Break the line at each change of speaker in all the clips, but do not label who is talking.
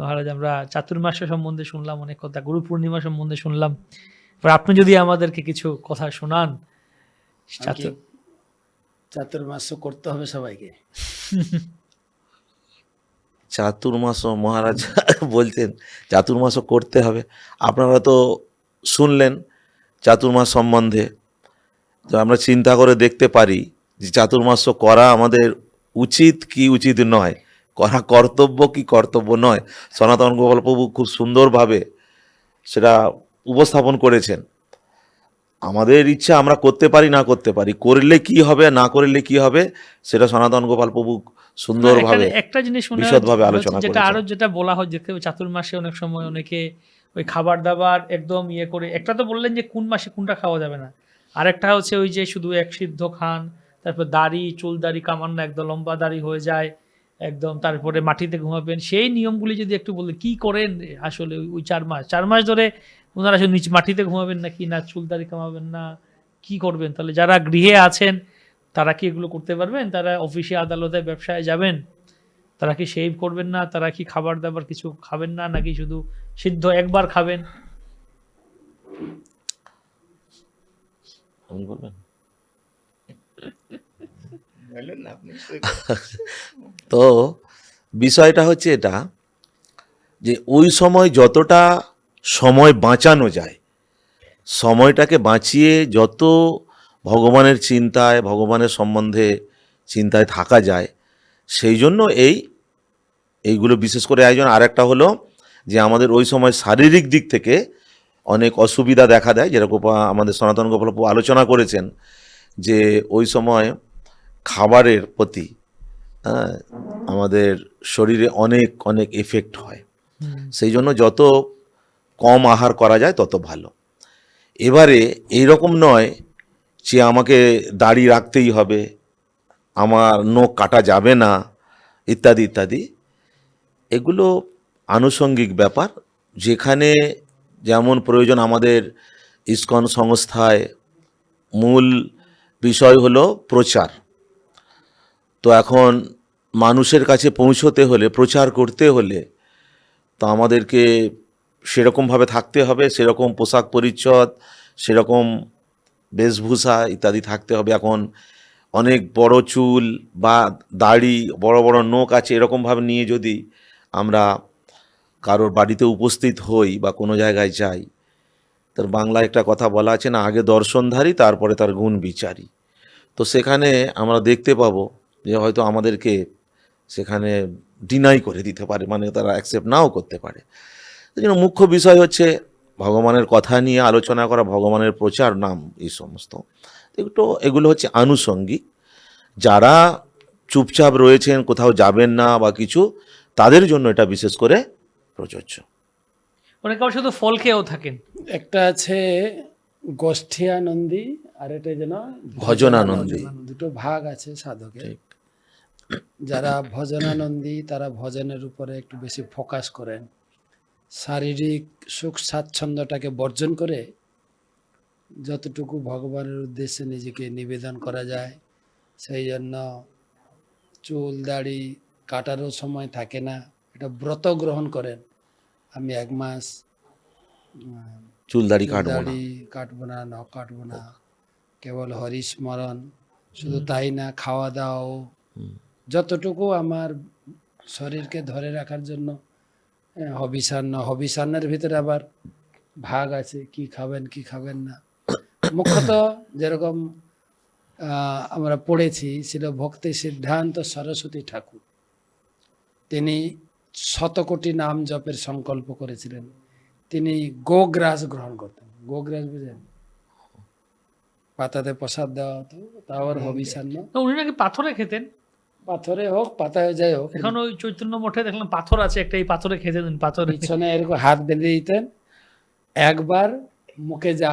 মহারাজ আমরা চাতুর্মাস সম্বন্ধে শুনলাম অনেক কথা গুরু পূর্ণিমা সম্বন্ধে শুনলাম। এবার আপনি যদি আমাদেরকে কিছু কথা শোনান চাতুর
চাতুর্মাস করতে হবে সবাইকে?
চাতুর্মাস মহারাজ বলছেন চাতুর্মাস করতে হবে। আপনারা তো শুনলেন চাতুর্মাস সম্বন্ধে তো আমরা চিন্তা করে দেখতে পারি যে চাতুর্মাস করা আমাদের উচিত কি উচিত নয়। করা কর্তব্য কি কর্তব্য নয়? সনাতন গোপাল প্রভু খুব সুন্দরভাবে সেটা উপস্থাপন করেছেন। আমাদের ইচ্ছা আমরা করতে পারি না করতে পারি করলে কি হবে না করলে কি হবে সেটা সনাতন গোপাল প্রভু সুন্দরভাবে
একটা জিনিস
বিশদভাবে আলোচনা
যেটা। আরও যেটা বলা হয় হবে চাতুর্মাসে অনেক সময় অনেকে ওই খাবার দাবার একদম ইয়ে করে একটা তো বললেন যে কোন মাসে কোনটা খাওয়া যাবে না। আরেকটা হচ্ছে ওই যে শুধু এক সিদ্ধ খান তারপর দাড়ি চুল দাড়ি কামান না একদম লম্বা দাড়ি হয়ে যায় একদম তারপরে মাটিতে ঘুমাবেন। সেই নিয়মগুলি যদি একটু বললেন কি করেন আসলে ওই- চার মাস? চার মাস ধরে ওনারা আসলে নিচে মাটিতে ঘুমাবেন না? চুল দাড়ি কামাবেন না? কি করবেন? তাহলে যারা গৃহে আছেন, তারা কি এগুলো করতে পারবেন? তারা অফিসে, আদালতে, ব্যবসায় যাবেন? তারা কি শেভ করবেন না? তারা কি খাবার দাবার কিছু খাবেন না? নাকি শুধু সিদ্ধ একবার খাবেন?
বলবেন তো বিষয়টা হচ্ছে এটা যে ওই সময় যতটা সময় বাঁচানো যায় সময়টাকে বাঁচিয়ে যত ভগবানের চিন্তায় ভগবানের সম্বন্ধে চিন্তায় থাকা যায় সেই জন্য এই এইগুলো বিশেষ করে আয়োজন। আর একটা হলো যে আমাদের ওই সময় শারীরিক দিক থেকে অনেক অসুবিধা দেখা দেয় যেরকম আমাদের সনাতন গোপালপু আলোচনা করেছেন যে ওই সময় খাবারের প্রতি হ্যাঁ, আমাদের শরীরে অনেক অনেক এফেক্ট হয়। সেই জন্য যত কম আহার করা যায় তত ভালো। এবারে এই রকম নয় যে আমাকে দাড়ি রাখতেই হবে আমার নখ কাটা যাবে না ইত্যাদি ইত্যাদি। এগুলো আনুষঙ্গিক ব্যাপার। যেখানে যেমন প্রয়োজন আমাদের ইস্কন সংস্থায় মূল বিষয় হলো প্রচার। তো এখন মানুষের কাছে পৌঁছতে হলে, প্রচার করতে হলে, তো আমাদেরকে সেরকমভাবে থাকতে হবে, সেরকম পোশাক পরিচ্ছদ, সেরকম বেশভূষা ইত্যাদি থাকতে হবে। এখন অনেক বড় চুল বা দাড়ি, বড় বড় নোক আছে এরকমভাবে নিয়ে যদি আমরা কারোর বাড়িতে উপস্থিত হই বা কোনো জায়গায় যাই, তার বাংলায় একটা কথা বলা আছে না, আগে দর্শনধারী, তারপরে তার গুণ বিচারী। তো সেখানে আমরা দেখতে পাবো যে হয়তো আমাদেরকে সেখানে ডিনাই করে দিতে পারে মানে তারা অ্যাকসেপ্ট নাও করতে পারে। এই জন্য মুখ্য বিষয় হচ্ছে ভগবানের কথা নিয়ে আলোচনা করা ভগবানের প্রচার নাম এই সমস্ত। একটু এগুলো হচ্ছে আনুষঙ্গিক। যারা চুপচাপ রয়েছেন কোথাও যাবেন না বা কিছু তাদের জন্য এটা বিশেষ করে প্রযোজ্য।
অনেকে আবার শুধু ফল খেয়েও থাকেন।
একটা আছে গোষ্ঠীয়ানন্দী আর এটা যেন
ভজনানন্দী।
দুটো ভাগ আছে সাধকের। যারা ভজনানন্দী তারা ভজনের উপরে একটু বেশি ফোকাস করেন। শারীরিক সুখ স্বাচ্ছন্দ্যটাকে বর্জন করে যতটুকু ভগবানের উদ্দেশ্যে নিজেকে নিবেদন করা যায় সেই জন্য চুল দাড়ি কাটারও সময় থাকে না। এটা ব্রত গ্রহণ করেন। আমি এক মাস
চুল দাড়ি কাটবো না।
কাটবো না নখ কাটবো না। কেবল হরিস্মরণ শুধু তাই না খাওয়া দাওয়াও। যতটুকু আমার শরীরকে ধরে রাখার জন্য আহ, হবিষান্ন হবিষান্নের ভিতরে আবার ভাগ আছে কি খাবেন কি খাবেন না। মুখ্যত যেরকম আমরা পড়েছি ছিল ভক্তি সিদ্ধান্ত সরস্বতী ঠাকুর। তিনি শতকোটি নাম জপের সংকল্প করেছিলেন। তিনি গোগ্রাস গ্রহণ করতেন। গোগ্রাস বুঝেন পাতাতে প্রসাদ দেওয়া হতো তারপর হবিষান্ন
তো উনি নাকি পাথরে খেতেন?
পাথরে হোক পাতায় যাই হোক।
এখন ওই চৈতন্য মঠে দেখলাম পাথর আছে একটা এই পাথরে খেতে দিন পাথরে
পিছনে এরকম হাত বেঁধে দিতেন একবার মুখে যা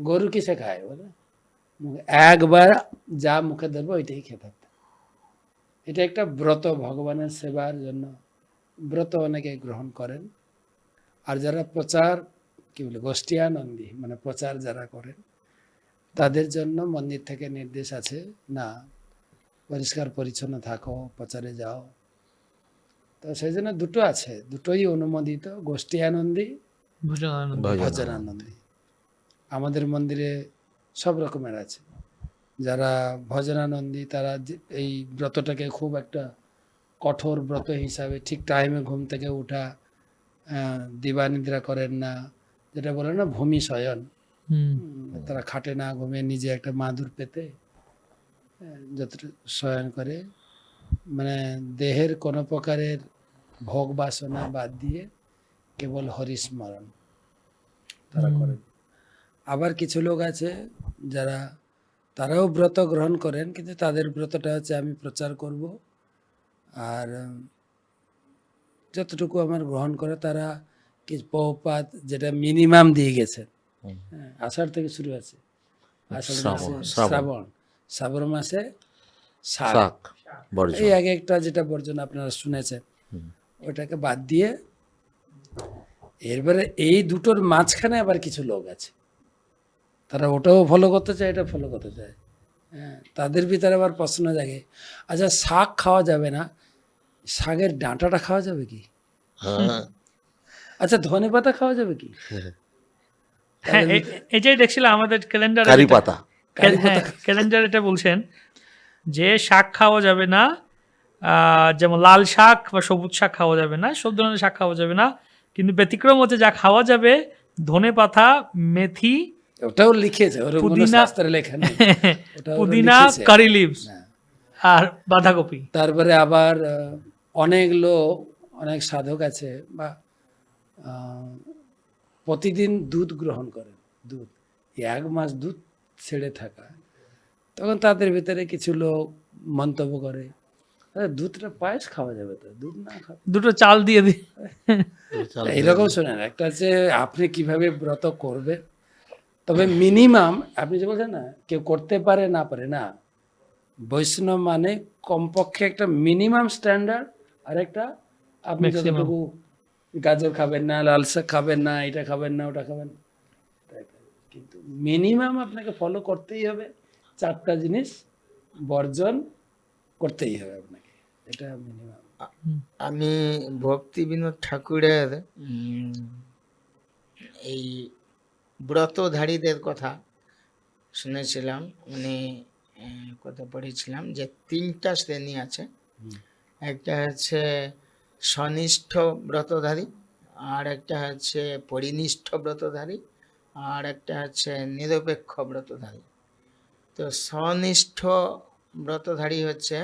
গরু কিসে খায় বলে? একবার যা মুখে ধরবো ওইটাই খেয়ে থাকতেন। এটা একটা ব্রত ভগবানের সেবার জন্য। ব্রত অনেকে গ্রহণ করেন। আর যারা প্রচার কি বলে গোষ্ঠীয়ানন্দী মানে প্রচার যারা করেন তাদের জন্য মন্দির থেকে নির্দেশ আছে না পরিষ্কার পরিচ্ছন্ন থাকো প্রচারে যাও। তো সেই জন্য দুটো আছে দুটোই অনুমোদিত গোষ্ঠী আনন্দী
ভজন।
ভজনানন্দী। আমাদের মন্দিরে সব রকমের আছে। যারা ভজনানন্দী তারা এই ব্রতটাকে খুব একটা কঠোর ব্রত হিসাবে ঠিক টাইমে ঘুম থেকে ওঠা আহ, দিবানিদ্রা করেন না। যেটা বলে না ভূমি শয়ন।
হুম।
তারা খাটে না ঘুমিয়ে নিজে একটা মাদুর পেতে যতটুকু শয়ন করে মানে দেহের কোনো প্রকারের ভোগ বাসনা বাদ দিয়ে কেবল হরিস্মরণ তারা। করেন। আবার কিছু লোক আছে যারা তারাও ব্রত গ্রহণ করেন কিন্তু তাদের ব্রতটা হচ্ছে আমি প্রচার করব আর যতটুকু আমার গ্রহণ করে তারা কিছু পৌপাত যেটা মিনিমাম দিয়ে
গেছে।
হ্যাঁ, আষাঢ় থেকে শুরু আছে। আষাঢ়
শ্রাবণ, শ্রাবণ
মাসে শাক।
বর্জন।
এই এক একটা যেটা বর্জন আপনারা শুনেছেন ওটাকে বাদ দিয়ে এরপরে এই দুটোর মাঝখানে আবার কিছু লোক আছে। তারা ওটাও ফলো করতে চায় এটা ফলো করতে চায়। হ্যাঁ তাদের ভিতরে আবার প্রশ্ন জাগে আচ্ছা শাক খাওয়া যাবে না শাকের ডাঁটাটা খাওয়া যাবে কি?
হ্যাঁ।
আচ্ছা ধনে পাতা খাওয়া যাবে কি?
হ্যাঁ। এ- এটাই দেখছিলাম আমাদের ক্যালেন্ডারে
কারি পাতা।
হ্যাঁ ক্যালেন্ডার এটা বলছেন যে শাক খাওয়া যাবে না যেমন লাল শাক বা সবুজ শাক খাওয়া যাবে না সব ধরনের শাক খাওয়া যাবে না কিন্তু ব্যতিক্রম হচ্ছে যা খাওয়া যাবে ধনে পাতা মেথি
ওটাও লিখেছে
পুদিনা-
লেখা
পুদিনা কারি লিভস। আর বাঁধাকপি।
তারপরে আবার অনেক লোক অনেক সাধক আছে বা প্রতিদিন দুধ গ্রহণ করেন দুধ। এক মাস দুধ ছেড়ে থাকা। তখন তাদের ভিতরে কিছু লোক মন্তব্য করে। "আরে, দুধটা পায়েস খাওয়া যাবে তো দুধ না খাওয়া
দুটো চাল দিয়ে দিই
এইরকম শোনেন একটা হচ্ছে আপনি কীভাবে ব্রত করবে তবে মিনিমাম আপনি যে বলছেন না কেউ করতে পারে না পারে না। বৈষ্ণব মানে কমপক্ষে একটা মিনিমাম স্ট্যান্ডার্ড আর একটা আপনি যতটুকু গাজর খাবেন না লাল শাক খাবেন না এটা খাবেন না ওটা খাবেন না। কিন্তু মিনিমাম আপনাকে ফলো করতেই হবে। চারটা জিনিস বর্জন করতেই হবে আপনাকে। এটা মিনিমাম
আমি ভক্তি বিনোদ ঠাকুরের এই ব্রতধারীদের কথা শুনেছিলাম। উনি কথা পড়েছিলাম যে তিনটা শ্রেণি আছে। একটা হচ্ছে সনিষ্ঠ ব্রতধারী আর একটা হচ্ছে পরিনিষ্ঠ ব্রতধারী। আর একটা হচ্ছে নিরপেক্ষ ব্রতধারী। তো স্বনিষ্ঠ ব্রতধারী হচ্ছে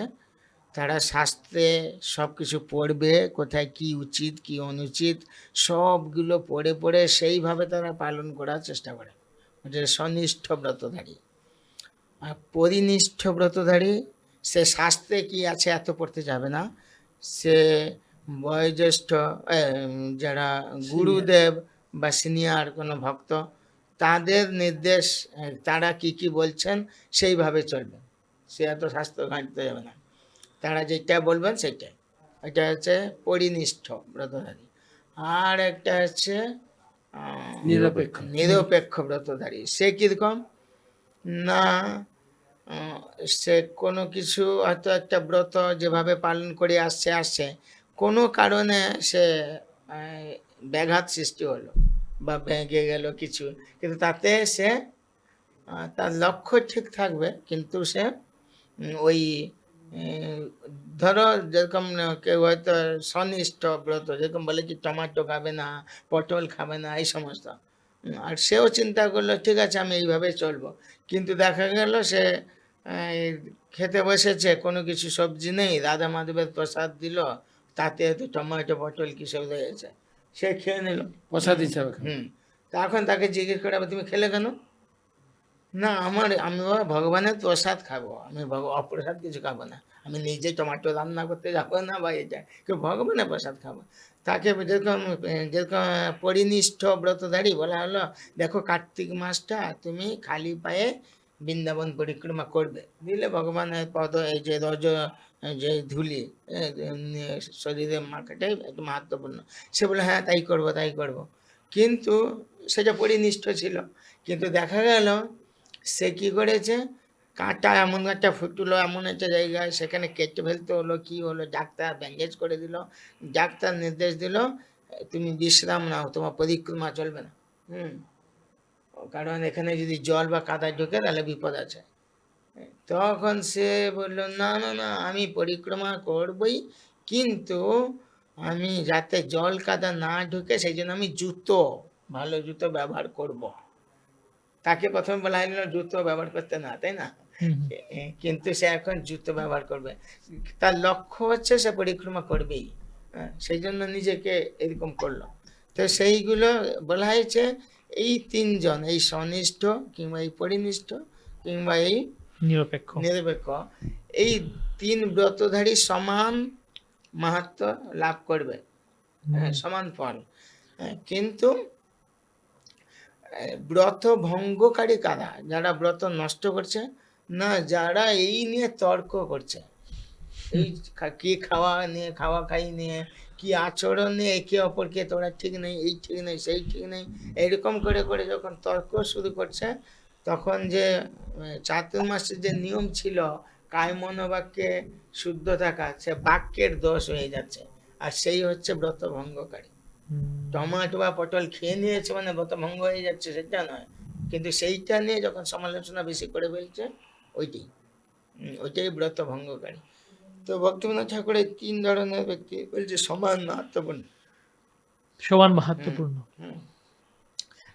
তারা শাস্ত্রে সব কিছু পড়বে কোথায় কি উচিত কি অনুচিত সবগুলো পড়ে পড়ে সেইভাবে তারা পালন করার চেষ্টা করে। ওটা স্বনিষ্ঠ ব্রতধারী। আর পরিনিষ্ঠ ব্রতধারী সে শাস্ত্রে কি আছে এত পড়তে যাবে না। সে বয়োজ্যেষ্ঠ যারা গুরুদেব বা সিনিয়র কোনো ভক্ত তাদের নির্দেশ তারা কি কি বলছেন সেইভাবে চলবে। সে এত স্বাস্থ্য ঘাঁটতে যাবে না। তারা যেটা বলবেন সেটাই এটা হচ্ছে পরিনিষ্ঠ ব্রতধারী। আর একটা হচ্ছে
নিরপেক্ষ।
নিরপেক্ষ ব্রতধারী। সে কীরকম? না সে কোনো কিছু হয়তো একটা ব্রত যেভাবে পালন করে আসছে আসছে কোনো কারণে সে ব্যাঘাত সৃষ্টি হলো। বা ভেঙে গেল কিছু। কিন্তু তাতে সে তার লক্ষ্য ঠিক থাকবে, কিন্তু সে ওই ধরো যেরকম কেউ হয়তো স্বনিষ্ঠ ব্রত, যেরকম বলে কি টমাটো খাবে না, পটল খাবে না, এই সমস্ত। আর সেও চিন্তা করল, ঠিক আছে, আমি এইভাবে চলবো। কিন্তু দেখা গেল সে খেতে বসেছে, কোনো কিছু সবজি নেই, রাধা মাধবের প্রসাদ দিল, তাতে হয়তো টমেটো, পটল কী সব রয়েছে। সে খেয়ে নিল।
প্রসাদ হিসাবে।
হুম। তখন তাকে জিজ্ঞেস করে "আবার তুমি খেলে কেন? না আমার আমি ভগবানের প্রসাদ খাব। আমি অপ্রসাদ কিছু খাব না। আমি নিজে টমাটো রান্না করতে যাব না বা এটা কেউ ভগবানের প্রসাদ খাব। তাকে যেরকম যেরকম পরিনিষ্ঠ ব্রতধারী বলা হলো দেখো কার্তিক মাসটা তুমি খালি পায়ে বৃন্দাবন পরিক্রমা করবে। দিলে ভগবানের পদ এই যে রজ যে ধুলি উম, শরীরে মাখাটাই একটু মাহাত্মপূর্ণ সে বলে হ্যাঁ তাই করব তাই করব। কিন্তু সেটা পরিনিষ্ঠ ছিল। কিন্তু দেখা গেল সে কি করেছে? কাঁটা এমন একটা ফুটলো এমন একটা জায়গায় সেখানে কেটে ফেলতে হলো কি হলো ডাক্তার ব্যান্ডেজ করে দিল ডাক্তার নির্দেশ দিল তুমি বিশ্রাম নাও তোমার পরিক্রমা চলবে না। হুম। কারণ এখানে যদি জল বা কাদা ঢোকে তাহলে বিপদ আছে। তখন সে বলল না না না আমি পরিক্রমা করবই। কিন্তু আমি যাতে জল কাদা না ঢুকে সেই জন্য আমি জুতো ভালো জুতো ব্যবহার করব। তাকে প্রথমে বলা হলো জুতো ব্যবহার করতে না তাই না? কিন্তু সে এখন জুতো ব্যবহার করবে। তার লক্ষ্য হচ্ছে সে পরিক্রমা করবেই। হ্যাঁ, সেই জন্য নিজেকে এরকম করল। তো সেইগুলো বলা হয়েছে এই তিনজন এই সনিষ্ঠ কিংবা এই পরিনিষ্ঠ কিংবা এই
নিরপেক্ষ।
নিরপেক্ষ। এই তিন ব্রতধারী সমান মাহাত্ম লাভ করবে। হ্যাঁ, সমান ফল। হ্যাঁ, কিন্তু ব্রত ভঙ্গকারী কারা? যারা ব্রত নষ্ট করছে না যারা এই নিয়ে তর্ক করছে। এই কি খাওয়া নিয়ে খাওয়া খাই নিয়ে কি আচরণ নিয়ে একে অপরকে তোরা ঠিক নেই এই ঠিক নেই সেই ঠিক নেই এরকম করে করে যখন তর্ক শুরু করছে তখন যে চাতুর্মাসের যে নিয়ম ছিল কায় মনোবাক্যে শুদ্ধ থাকা সে বাক্যের দোষ হয়ে যাচ্ছে। আর সেই হচ্ছে ব্রত ভঙ্গকারী টমাটো বা পটল খেয়ে নিয়েছে মানে ব্রত ভঙ্গ হয়ে যাচ্ছে সেটা নয়। কিন্তু সেইটা নিয়ে যখন সমালোচনা বেশি করে ফেলছে ওইটাই উম, ওইটাই ব্রত ভঙ্গকারী তো ভক্তিবিনোদ ঠাকুরের তিন ধরনের ব্যক্তি বলছে সমান মাহাত্মপূর্ণ।
সমান মাহাত্মপূর্ণ।
হুম।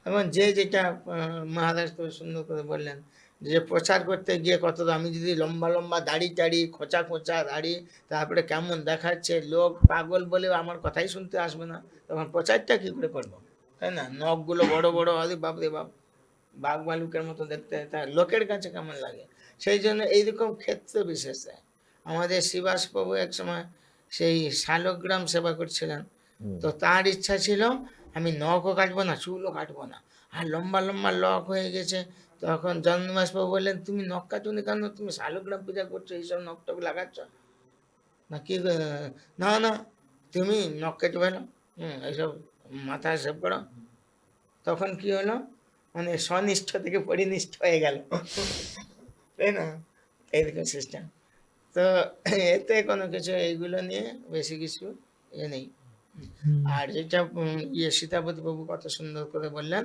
এবং যে যেটা মহারাজ খুব সুন্দর করে বললেন যে প্রচার করতে গিয়ে কত আমি যদি লম্বা লম্বা দাড়ি টাড়ি খোঁচা খোঁচা দাড়ি তারপরে কেমন দেখাচ্ছে লোক পাগল বলে আমার কথাই শুনতে আসবে না তখন প্রচারটা কী করে করব? তাই না? নখগুলো বড় বড় আরে বাপ রে বাপ। বাঘ ভালুকের মতো দেখতে তা লোকের কাছে কেমন লাগে? সেই জন্য এইরকম ক্ষেত্র বিশেষে আমাদের শিবাস প্রভু এক সময় সেই শালগ্রাম সেবা করছিলেন। তো তার ইচ্ছা ছিল আমি নখও কাটবো না, চুলও কাটবো না। আর লম্বা লম্বা লক হয়ে গেছে। তখন জন্মাসবাবু বললেন, তুমি নখ কাটুনি কেন? তুমি শালগ্রাম পূজা করছ, এইসব নখ টক লাগাচ্ছ? না, কি না না, তুমি নখ কেটে ফেলো হুম, এইসব মাথা সেভ করো। তখন কি হলো? মানে স্বনিষ্ঠ থেকে পরিনিষ্ঠ হয়ে গেল। তাই না? এইরকম সিস্টেম তো এতে কোনো কিছু এইগুলো নিয়ে বেশি কিছু এ নেই। আর যেটা ইয়ে সীতাপতি বাবু কত সুন্দর করে বললেন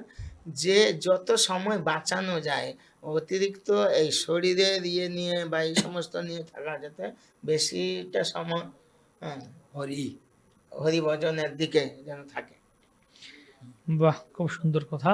যে যত সময় বাঁচানো যায় অতিরিক্ত এই শরীরের ইয়ে নিয়ে বা এই সমস্ত নিয়ে থাকা যাতে বেশিটা সময় হ্যাঁ,
হরি।
হরিভজনের দিকে যেন থাকে।
বাহ খুব সুন্দর কথা।